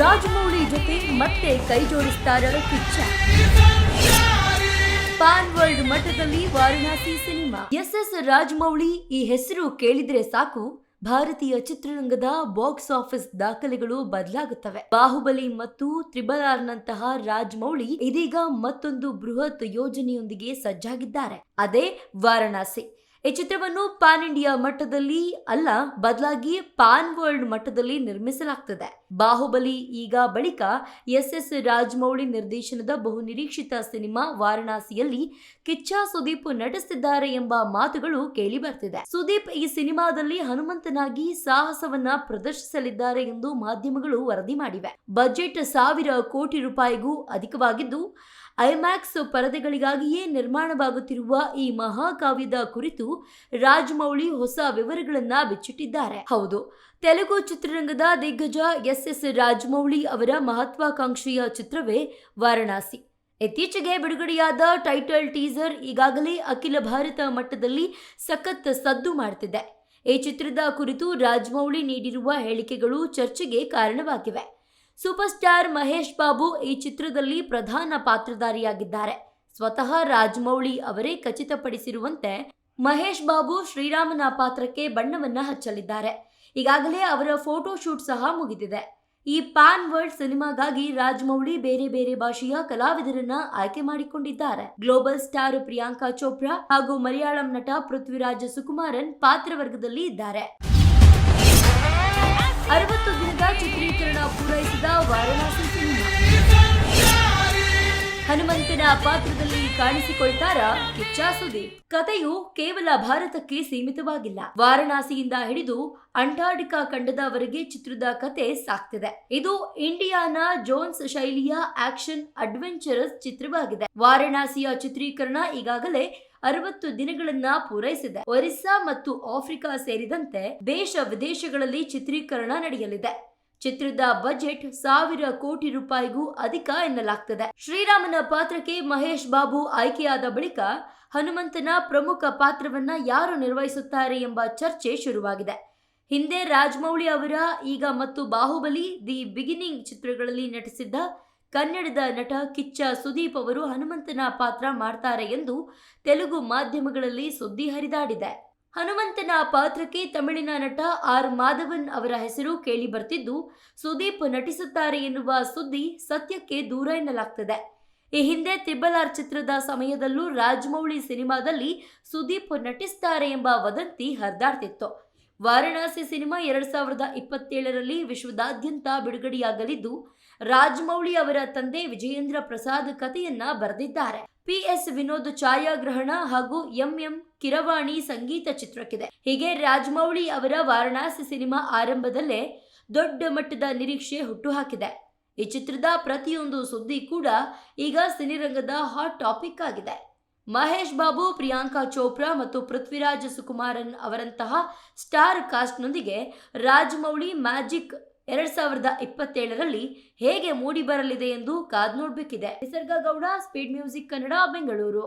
ರಾಜಮೌಳಿ ಜೊತೆ ಮತ್ತೆ ಕೈ ಜೋಡಿಸ್ತಾರ ಕಿಚ್ಚ. ಪಾನ್ ವರ್ಲ್ಡ್ ಮಟ್ಟದಲ್ಲಿ Varanasi cinema. S S Rajamouli ಈ ಹೆಸರು ಕೇಳಿದ್ರೆ ಸಾಕು. ಭಾರತೀಯ ಚಿತ್ರರಂಗದ ಬಾಕ್ಸ್ ಆಫೀಸ್ ದಾಖಲೆಗಳು ಬದಲಾಗುತ್ತವೆ. ಬಾಹುಬಲಿ ಮತ್ತು ತ್ರಿಬಲ್ ಆರ್ ನಂತಹ ರಾಜಮೌಳಿ ಇದೀಗ ಮತ್ತೊಂದು ಬೃಹತ್ ಯೋಜನೆಯೊಂದಿಗೆ ಸಜ್ಜಾಗಿದ್ದಾರೆ. ಅದೇ ವಾರಣಾಸಿ. ಈ ಚಿತ್ರವನ್ನು ಪಾನ್ ಇಂಡಿಯಾ ಮಟ್ಟದಲ್ಲಿ ಅಲ್ಲ, ಬದಲಾಗಿ ಪಾನ್ ವರ್ಲ್ಡ್ ಮಟ್ಟದಲ್ಲಿ ನಿರ್ಮಿಸಲಾಗ್ತದೆ. ಬಾಹುಬಲಿ ಈಗ ಬಳಿಕ ಎಸ್ ಎಸ್ ರಾಜಮೌಳಿ ನಿರ್ದೇಶನದ ಬಹುನಿರೀಕ್ಷಿತ ಸಿನಿಮಾ ವಾರಣಾಸಿಯಲ್ಲಿ ಕಿಚ್ಚ ಸುದೀಪ್ ನಟಿಸುತ್ತಿದ್ದಾರೆ ಎಂಬ ಮಾತುಗಳು ಕೇಳಿ ಬರ್ತಿದೆ. ಸುದೀಪ್ ಈ ಸಿನಿಮಾದಲ್ಲಿ ಹನುಮಂತನಾಗಿ ಸಾಹಸವನ್ನ ಪ್ರದರ್ಶಿಸಲಿದ್ದಾರೆ ಎಂದು ಮಾಧ್ಯಮಗಳು ವರದಿ ಮಾಡಿವೆ. ಬಜೆಟ್ ಸಾವಿರ ಕೋಟಿ ರೂಪಾಯಿಗೂ ಅಧಿಕವಾಗಿದ್ದು ಐಮ್ಯಾಕ್ಸ್ ಪರದೆಗಳಿಗಾಗಿಯೇ ನಿರ್ಮಾಣವಾಗುತ್ತಿರುವ ಈ ಮಹಾಕಾವ್ಯದ ಕುರಿತು ರಾಜಮೌಳಿ ಹೊಸ ವಿವರಗಳನ್ನ ಬಿಚ್ಚಿಟ್ಟಿದ್ದಾರೆ. ಹೌದು, ತೆಲುಗು ಚಿತ್ರರಂಗದ ದಿಗ್ಗಜ ಎಸ್ ಎಸ್ ರಾಜಮೌಳಿ ಅವರ ಮಹತ್ವಾಕಾಂಕ್ಷೆಯ ಚಿತ್ರವೇ ವಾರಣಾಸಿ. ಇತ್ತೀಚೆಗೆ ಬಿಡುಗಡೆಯಾದ ಟೈಟಲ್ ಟೀಸರ್ ಈಗಾಗಲೇ ಅಖಿಲ ಭಾರತ ಮಟ್ಟದಲ್ಲಿ ಸಖತ್ ಸದ್ದು ಮಾಡ್ತಿದೆ. ಈ ಚಿತ್ರದ ಕುರಿತು ರಾಜಮೌಳಿ ನೀಡಿರುವ ಹೇಳಿಕೆಗಳು ಚರ್ಚೆಗೆ ಕಾರಣವಾಗಿವೆ. ಸೂಪರ್ ಸ್ಟಾರ್ ಮಹೇಶ್ ಬಾಬು ಈ ಚಿತ್ರದಲ್ಲಿ ಪ್ರಧಾನ ಪಾತ್ರಧಾರಿಯಾಗಿದ್ದಾರೆ. ಸ್ವತಃ ರಾಜಮೌಳಿ ಅವರೇ ಖಚಿತಪಡಿಸಿರುವಂತೆ ಮಹೇಶ್ ಬಾಬು ಶ್ರೀರಾಮನ ಪಾತ್ರಕ್ಕೆ ಬಣ್ಣವನ್ನ ಹಚ್ಚಲಿದ್ದಾರೆ. ಈಗಾಗಲೇ ಅವರ ಫೋಟೋ ಶೂಟ್ ಸಹ ಮುಗಿದಿದೆ. ಈ ಪ್ಯಾನ್ ವರ್ಲ್ಡ್ ಸಿನಿಮಾಗಾಗಿ ರಾಜಮೌಳಿ ಬೇರೆ ಬೇರೆ ಭಾಷೆಯ ಕಲಾವಿದರನ್ನ ಆಯ್ಕೆ ಮಾಡಿಕೊಂಡಿದ್ದಾರೆ. ಗ್ಲೋಬಲ್ ಸ್ಟಾರ್ ಪ್ರಿಯಾಂಕಾ ಚೋಪ್ರಾ ಹಾಗೂ ಮಲಯಾಳಂ ನಟ ಪೃಥ್ವಿರಾಜ್ ಸುಕುಮಾರನ್ ಪಾತ್ರವರ್ಗದಲ್ಲಿ ಇದ್ದಾರೆ. ಅರವತ್ತು ದಿನದ ಚಿತ್ರೀಕರಣ ಪೂರೈಸಿದ ವಾರಣಾಸಿ ಸಿನಿಮಾ. ಹನುಮಂತನ ಪಾತ್ರದಲ್ಲಿ ಕಾಣಿಸಿಕೊಳ್ತಾರ ಕಿಚ್ಚ ಸುದೀಪ್ ಕಥೆಯು ಕೇವಲ ಭಾರತಕ್ಕೆ ಸೀಮಿತವಾಗಿಲ್ಲ. ವಾರಣಾಸಿಯಿಂದ ಹಿಡಿದು ಅಂಟಾರ್ಟಿಕಾ ಖಂಡದವರೆಗೆ ಚಿತ್ರದ ಕತೆ ಸಾಕ್ತಿದೆ. ಇದು ಇಂಡಿಯಾನ ಜೋನ್ಸ್ ಶೈಲಿಯ ಆಕ್ಷನ್ ಅಡ್ವೆಂಚರಸ್ ಚಿತ್ರವಾಗಿದೆ. ವಾರಣಾಸಿಯ ಚಿತ್ರೀಕರಣ ಈಗಾಗಲೇ ಅರವತ್ತು ದಿನಗಳನ್ನ ಪೂರೈಸಿದೆ. ಒರಿಸ್ಸಾ ಮತ್ತು ಆಫ್ರಿಕಾ ಸೇರಿದಂತೆ ದೇಶ ವಿದೇಶಗಳಲ್ಲಿ ಚಿತ್ರೀಕರಣ ನಡೆಯಲಿದೆ. ಚಿತ್ರದ ಬಜೆಟ್ ಸಾವಿರ ಕೋಟಿ ರೂಪಾಯಿಗೂ ಅಧಿಕ ಎನ್ನಲಾಗ್ತದೆ. ಶ್ರೀರಾಮನ ಪಾತ್ರಕ್ಕೆ ಮಹೇಶ್ ಬಾಬು ಆಯ್ಕೆಯಾದ ಬಳಿಕ ಹನುಮಂತನ ಪ್ರಮುಖ ಪಾತ್ರವನ್ನ ಯಾರು ನಿರ್ವಹಿಸುತ್ತಾರೆ ಎಂಬ ಚರ್ಚೆ ಶುರುವಾಗಿದೆ. ಹಿಂದೆ ರಾಜಮೌಳಿ ಅವರ, ಈಗ ಮತ್ತು ಬಾಹುಬಲಿ, ದಿ ಬಿಗಿನಿಂಗ್ ಚಿತ್ರಗಳಲ್ಲಿ ನಟಿಸಿದ್ದ ಕನ್ನಡದ ನಟ ಕಿಚ್ಚ ಸುದೀಪ್ ಅವರು ಹನುಮಂತನ ಪಾತ್ರ ಮಾಡ್ತಾರೆ ಎಂದು ತೆಲುಗು ಮಾಧ್ಯಮಗಳಲ್ಲಿ ಸುದ್ದಿ ಹರಿದಾಡಿದೆ. ಹನುಮಂತನ ಪಾತ್ರಕ್ಕೆ ತಮಿಳಿನ ನಟ ಆರ್ ಮಾಧವನ್ ಅವರ ಹೆಸರು ಕೇಳಿ ಬರ್ತಿದ್ದು, ಸುದೀಪ್ ನಟಿಸುತ್ತಾರೆ ಎನ್ನುವ ಸುದ್ದಿ ಸತ್ಯಕ್ಕೆ ದೂರ ಎನ್ನಲಾಗ್ತದೆ. ಈ ಹಿಂದೆ ತಿಬ್ಬಲಾರ್ ಚಿತ್ರದ ಸಮಯದಲ್ಲೂ ರಾಜಮೌಳಿ ಸಿನಿಮಾದಲ್ಲಿ ಸುದೀಪ್ ನಟಿಸ್ತಾರೆ ಎಂಬ ವದಂತಿ ಹರಿದಾಡ್ತಿತ್ತು. ವಾರಣಾಸಿ ಸಿನಿಮಾ ಎರಡ್ ಸಾವಿರದ ಇಪ್ಪತ್ತೇಳರಲ್ಲಿ ವಿಶ್ವದಾದ್ಯಂತ ಬಿಡುಗಡೆಯಾಗಲಿದ್ದು ರಾಜಮೌಳಿ ಅವರ ತಂದೆ ವಿಜಯೇಂದ್ರ ಪ್ರಸಾದ್ ಕಥೆಯನ್ನ ಬರೆದಿದ್ದಾರೆ. ಪಿ ಎಸ್ ವಿನೋದ್ ಛಾಯಾಗ್ರಹಣ ಹಾಗೂ ಎಂ ಎಂ ಕಿರವಾಣಿ ಸಂಗೀತ ಚಿತ್ರಕ್ಕಿದೆ. ಹೀಗೆ ರಾಜ್ಮೌಳಿ ಅವರ ವಾರಣಾಸಿ ಸಿನಿಮಾ ಆರಂಭದಲ್ಲೇ ದೊಡ್ಡ ಮಟ್ಟದ ನಿರೀಕ್ಷೆ ಹುಟ್ಟುಹಾಕಿದೆ. ಈ ಚಿತ್ರದ ಪ್ರತಿಯೊಂದು ಸುದ್ದಿ ಕೂಡ ಈಗ ಸಿನಿರಂಗದ ಹಾಟ್ ಟಾಪಿಕ್ ಆಗಿದೆ. ಮಹೇಶ್ ಬಾಬು, ಪ್ರಿಯಾಂಕಾ ಚೋಪ್ರಾ ಮತ್ತು ಪೃಥ್ವಿರಾಜ್ ಸುಕುಮಾರನ್ ಅವರಂತಹ ಸ್ಟಾರ್ ಕಾಸ್ಟ್ನೊಂದಿಗೆ ರಾಜಮೌಳಿ ಮ್ಯಾಜಿಕ್ ಎರಡ್ ಸಾವಿರದ ಇಪ್ಪತ್ತೇಳರಲ್ಲಿ ಹೇಗೆ ಮೂಡಿ ಬರಲಿದೆ ಎಂದು ಕಾದ್ ನೋಡ್ಬೇಕಿದೆ ನಿಸರ್ಗ ಗೌಡ ಸ್ಪೀಡ್ ಮ್ಯೂಸಿಕ್ ಕನ್ನಡ, ಬೆಂಗಳೂರು.